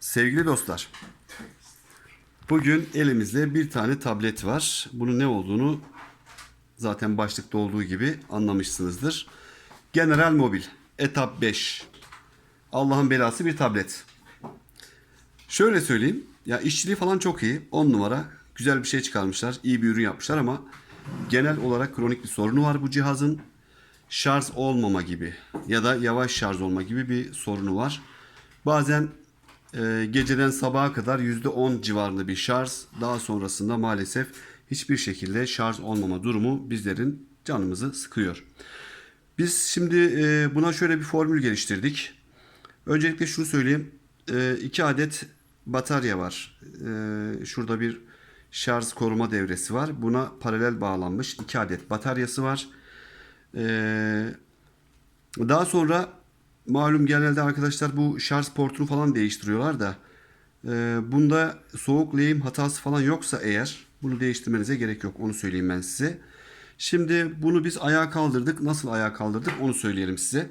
Sevgili dostlar, bugün elimizde bir tane tablet var. Bunun ne olduğunu zaten başlıkta olduğu gibi anlamışsınızdır. General Mobil Etap 5. Allah'ın belası bir tablet. Şöyle söyleyeyim. Ya işçiliği falan çok iyi. 10 numara. Güzel bir şey çıkarmışlar. iyi bir ürün yapmışlar ama genel olarak kronik bir sorunu var bu cihazın. Şarj olmama gibi ya da yavaş şarj olma gibi bir sorunu var. Bazen e, geceden sabaha kadar %10 civarında bir şarj. Daha sonrasında maalesef hiçbir şekilde şarj olmama durumu bizlerin canımızı sıkıyor. Biz şimdi e, buna şöyle bir formül geliştirdik. Öncelikle şunu söyleyeyim. E, iki adet batarya var. E, şurada bir şarj koruma devresi var. Buna paralel bağlanmış iki adet bataryası var. E, daha sonra malum genelde arkadaşlar bu şarj portunu falan değiştiriyorlar da e, bunda soğuk lehim hatası falan yoksa eğer bunu değiştirmenize gerek yok. Onu söyleyeyim ben size. Şimdi bunu biz ayağa kaldırdık. Nasıl ayağa kaldırdık onu söyleyelim size.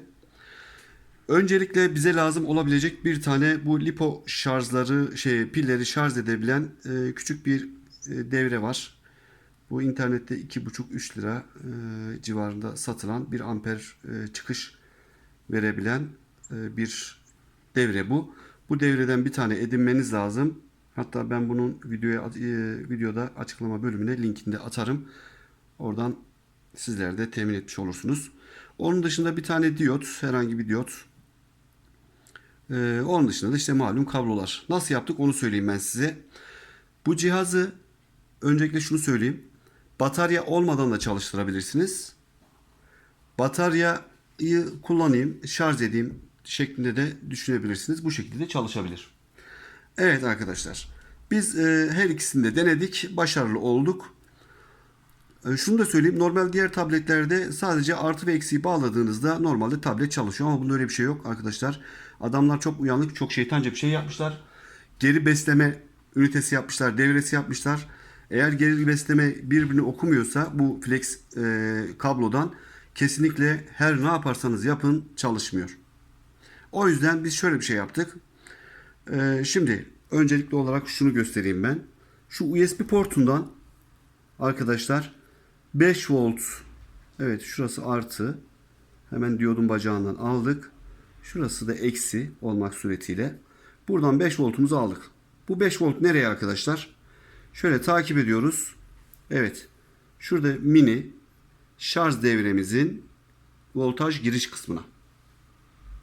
Öncelikle bize lazım olabilecek bir tane bu lipo şarjları şey pilleri şarj edebilen e, küçük bir e, devre var. Bu internette 2,5-3 lira e, civarında satılan bir amper e, çıkış verebilen e, bir devre bu. Bu devreden bir tane edinmeniz lazım. Hatta ben bunun videoya e, videoda açıklama bölümüne linkini de atarım. Oradan sizler de temin etmiş olursunuz. Onun dışında bir tane diyot, herhangi bir diyot. Ee, onun dışında da işte malum kablolar. Nasıl yaptık onu söyleyeyim ben size. Bu cihazı öncelikle şunu söyleyeyim. Batarya olmadan da çalıştırabilirsiniz. Bataryayı kullanayım, şarj edeyim şeklinde de düşünebilirsiniz. Bu şekilde de çalışabilir. Evet arkadaşlar. Biz e, her ikisini de denedik. Başarılı olduk. E, Şunu da söyleyeyim. Normal diğer tabletlerde sadece artı ve eksiği bağladığınızda normalde tablet çalışıyor. Ama bunda öyle bir şey yok arkadaşlar. Adamlar çok uyanık, çok şeytanca bir şey yapmışlar. Geri besleme ünitesi yapmışlar, devresi yapmışlar. Eğer geri besleme birbirini okumuyorsa bu flex e, kablodan kesinlikle her ne yaparsanız yapın çalışmıyor. O yüzden biz şöyle bir şey yaptık. E, şimdi öncelikli olarak şunu göstereyim ben. Şu USB portundan arkadaşlar 5 volt evet şurası artı hemen diyodun bacağından aldık. Şurası da eksi olmak suretiyle buradan 5 voltumuzu aldık. Bu 5 volt nereye arkadaşlar? Şöyle takip ediyoruz. Evet. Şurada mini şarj devremizin voltaj giriş kısmına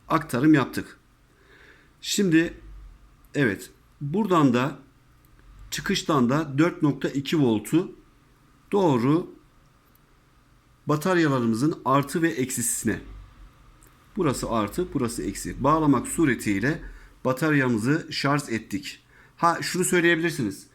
aktarım yaptık. Şimdi evet buradan da çıkıştan da 4.2 voltu doğru bataryalarımızın artı ve eksisine burası artı burası eksi bağlamak suretiyle bataryamızı şarj ettik. Ha şunu söyleyebilirsiniz.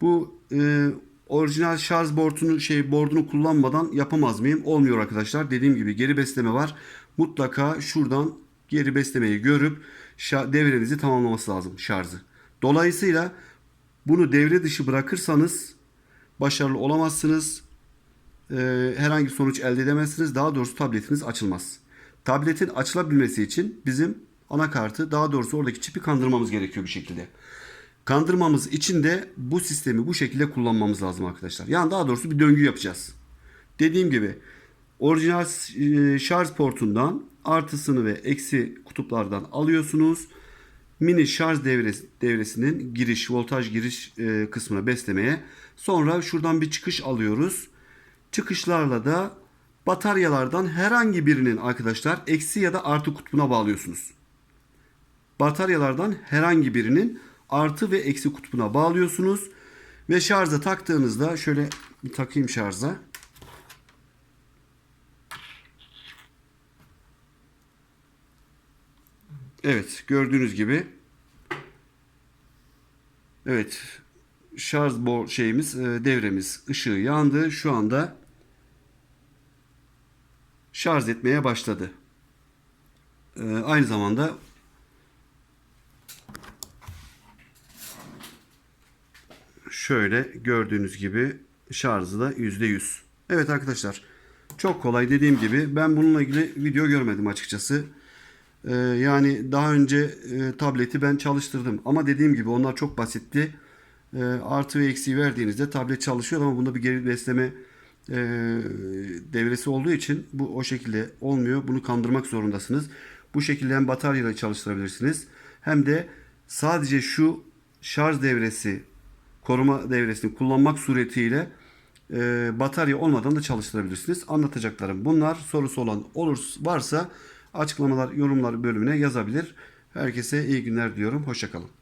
Bu e, orijinal şarj bordunu şey bordunu kullanmadan yapamaz mıyım? Olmuyor arkadaşlar. Dediğim gibi geri besleme var. Mutlaka şuradan geri beslemeyi görüp devrenizi tamamlaması lazım şarjı. Dolayısıyla bunu devre dışı bırakırsanız başarılı olamazsınız. Ee, herhangi sonuç elde edemezsiniz. Daha doğrusu tabletiniz açılmaz. Tabletin açılabilmesi için bizim anakartı daha doğrusu oradaki çipi kandırmamız gerekiyor bir şekilde. Kandırmamız için de bu sistemi bu şekilde kullanmamız lazım arkadaşlar. Yani daha doğrusu bir döngü yapacağız. Dediğim gibi orijinal e, şarj portundan artısını ve eksi kutuplardan alıyorsunuz. Mini şarj devresi, devresinin giriş, voltaj giriş e, kısmına beslemeye. Sonra şuradan bir çıkış alıyoruz. Çıkışlarla da bataryalardan herhangi birinin arkadaşlar eksi ya da artı kutbuna bağlıyorsunuz. Bataryalardan herhangi birinin artı ve eksi kutbuna bağlıyorsunuz. Ve şarja taktığınızda şöyle bir takayım şarja. Evet gördüğünüz gibi Evet şarj bo şeyimiz e, devremiz ışığı yandı. Şu anda şarj etmeye başladı. E, aynı zamanda şöyle gördüğünüz gibi şarjı da %100. Evet arkadaşlar çok kolay dediğim gibi ben bununla ilgili video görmedim açıkçası. Ee, yani daha önce e, tableti ben çalıştırdım. Ama dediğim gibi onlar çok basitti. Ee, artı ve eksiği verdiğinizde tablet çalışıyor ama bunda bir geri besleme e, devresi olduğu için bu o şekilde olmuyor. Bunu kandırmak zorundasınız. Bu şekilde hem bataryayla çalıştırabilirsiniz hem de sadece şu şarj devresi koruma devresini kullanmak suretiyle e, batarya olmadan da çalıştırabilirsiniz. Anlatacaklarım bunlar. Sorusu olan olur varsa açıklamalar, yorumlar bölümüne yazabilir. Herkese iyi günler diyorum. Hoşçakalın.